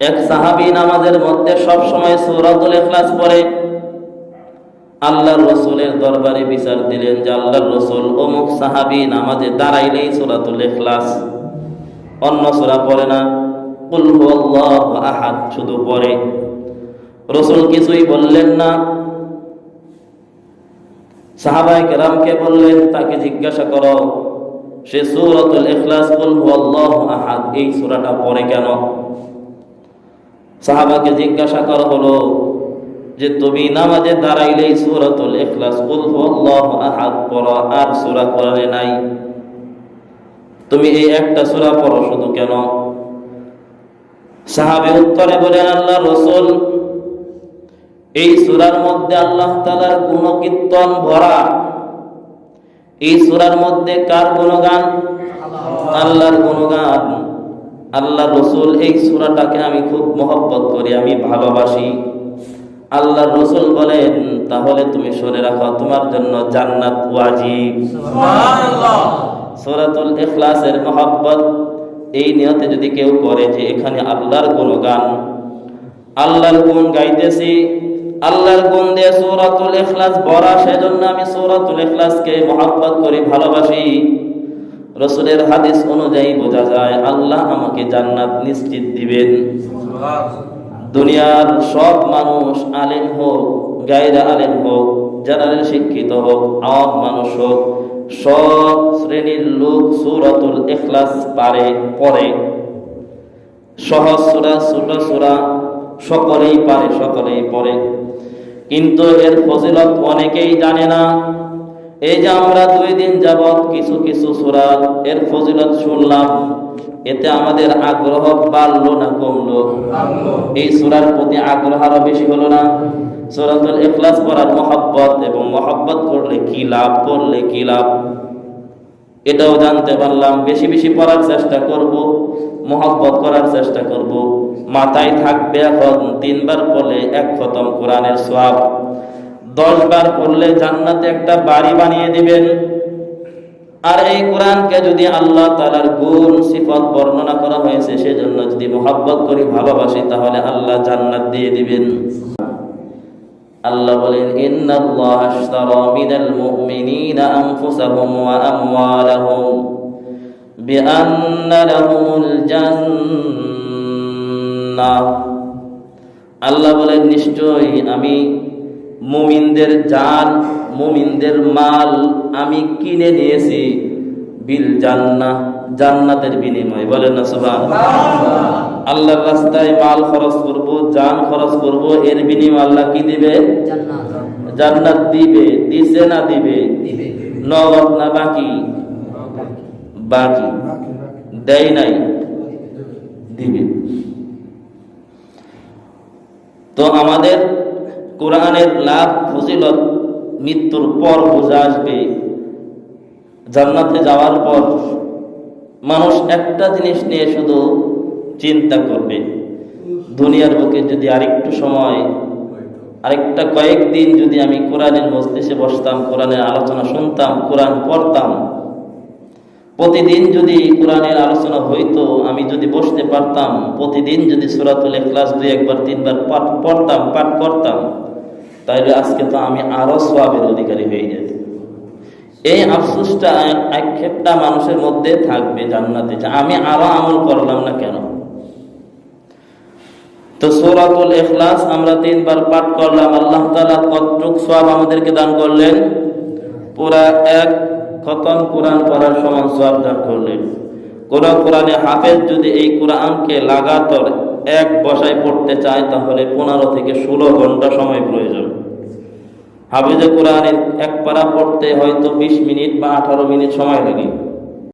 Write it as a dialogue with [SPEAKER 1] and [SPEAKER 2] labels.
[SPEAKER 1] এক সাহাবী নামাজের মধ্যে সব সময় সূরাতুল ইখলাস পড়ে। আল্লাহর রসুলের দরবারে বিচার দিলেন যে আল্লাহর রসুল অমুক সাহাবী নামাজে দাঁড়াইলেই সূরাতুল ইখলাস। অন্য সূরা পড়ে না। কুল হুয়াল্লাহু আহাদ, শুধু পড়ে। রসুল কিছুই বললেন না। সাহাবাই কেরামকে বললেন, তাকে জিজ্ঞাসা করো, সে সূরাতুল ইখলাস কুল হুয়াল্লাহু আহাদ, এই সূরাটা পড়ে কেন? সাহাবাকে জিজ্ঞাসা করা হলো যে, তুমি নামাজে দাঁড়াইলেই সূরাতুল ইখলাস, কুল হুয়াল্লাহু আহাদ পড়ো, আর সূরা কোরআনে নাই? তুমি এই একটা সূরা পড়ো শুধু কেন? সাহাবে উত্তরে বলেন, আল্লাহ রসুল, এই সূরার মধ্যে আল্লাহ তাআলার গুণকীর্তন ভরা। এই সূরার মধ্যে কার গুণগান? আল্লাহর গুণগান। আল্লাহ রসুল এই সূরাটাকে আমি খুব মহব্বত করি আমি ভালোবাসি। আল্লাহ রসুল বলেন তাহলে তুমি শুনে রাখো তোমার জন্য জান্নাত ওয়াজিব। সূরাতুল ইখলাসের মহব্বত এই নিয়তে যদি কেউ করে যে এখানে আল্লাহর গুণগান আল্লাহর গুণ গাইতেছি আল্লাহর গুণ দিয়ে সূরাতুল ইখলাস ভরা সেজন্য আমি সূরাতুল ইখলাসকে মহব্বত করি ভালোবাসি। রসুলের হাদিস অনুযায়ী বোঝা যায়, আল্লাহ আমাকে জান্নাত নিশ্চিত দিবেন। দুনিয়ার সব মানুষ আলেম হোক, গায়রা আলেম হোক, জেনারেল শিক্ষিত হোক, আওয়াম মানুষ হোক, সব শ্রেণির লোক সূরাতুল ইখলাস পারে, পড়ে। সহজ সূরা, ছোট সূরা, সকলেই পারে, সকলেই পড়ে। কিন্তু এর ফজিলত অনেকেই জানে না। এই যে আমরা দুই দিন যাবৎ কিছু কিছু সূরা এর ফজিলত শুনলাম, এতে আমাদের আগ্রহ বাড়লো না কমলো? এই সুরার প্রতি আগ্রহ আরও বেশি হলো না? সূরাতুল ইখলাস পড়ার মহব্বত এবং মহব্বত করলে কি লাভ, করলে কি লাভ? এটাও জানতে পারলাম। বেশি বেশি পড়ার চেষ্টা করব, মহব্বত করার চেষ্টা করব। মাথায় থাকবে এখন তিনবার পড়লে এক খতম কোরআনের সওয়াব। দশ বার পড়লে জান্নাতে একটা বাড়ি বানিয়ে দিবেন। আর এই কোরআনকে যদি আল্লাহ তালার গুণ, সিফত বর্ণনা করা হয়েছে, সেজন্য যদি মোহাব্বত করি, ভালোবাসি, তাহলে আল্লাহ জান্নাত দিয়ে দিবেন। আল্লাহ বলেন, ইন্নাল্লাহ আশতারা মিনাল মুমিনিনা আনফুসাহুম ওয়া আমওয়ালাহুম লাহুমুল জান্নাহ। আল্লাহ বলেন, নিশ্চয়ই আমি মুমিনদের জান মুমিনদের মাল আমি কিনে নিয়েছি বিল জান্না জান্নাতের বিনিময়ে। বলেন না সুবহানাল্লাহ। আল্লাহর রাস্তায় মাল খরচ করব জান খরচ করব এর বিনিময় আল্লাহ কি দিবে? জান্নাত। দিবে দিছে না দিবে। নগদ না বাকি? বাকি। দেয় নাই? দিবে। তো আমাদের কোরআনের লাভ, ফজিলত, মৃত্যুর পর বোঝা আসবে। জান্নাতে যাওয়ার পর মানুষ একটা জিনিস নিয়ে শুধু চিন্তা করবে। দুনিয়ার বুকে যদি আরেকটু সময়, আরেকটা কয়েকদিন যদি আমি কোরআনের মস্তিষে বসতাম, কোরআনের আলোচনা শুনতাম, কোরআন পড়তাম, প্রতিদিন যদি কোরআনের আলোচনা হইতো, আমি যদি বসতে পারতাম, প্রতিদিন যদি সুরাতুল ক্লাস দুই একবার, তিনবার পাঠ পড়তাম, পাঠ করতাম তাইলে আজকে তো আমি আরও সোয়াবের অধিকারী হয়ে যেত। এই আফসোসটা আক্ষেপটা মানুষের মধ্যে থাকবে জান্নাতে আমি আরও আমল করলাম না কেন? তো সূরাতুল ইখলাস আমরা তিনবার পাঠ করলাম, আল্লাহ তাআলা কতটুক সওয়াব আমাদেরকে দান করলেন? পুরা এক খতম কোরআন পড়ার সমান সওয়াব দান করলেন। কোন কোরআনে হাফেজ যদি এই কোরআনকে লাগাতার এক বসায় পড়তে চায়, তাহলে পনেরো থেকে ষোলো ঘণ্টা সময় প্রয়োজন। হাফিজে কোরআনের এক পারা পড়তে হয়তো বিশ মিনিট বা আঠারো মিনিট সময় লাগে।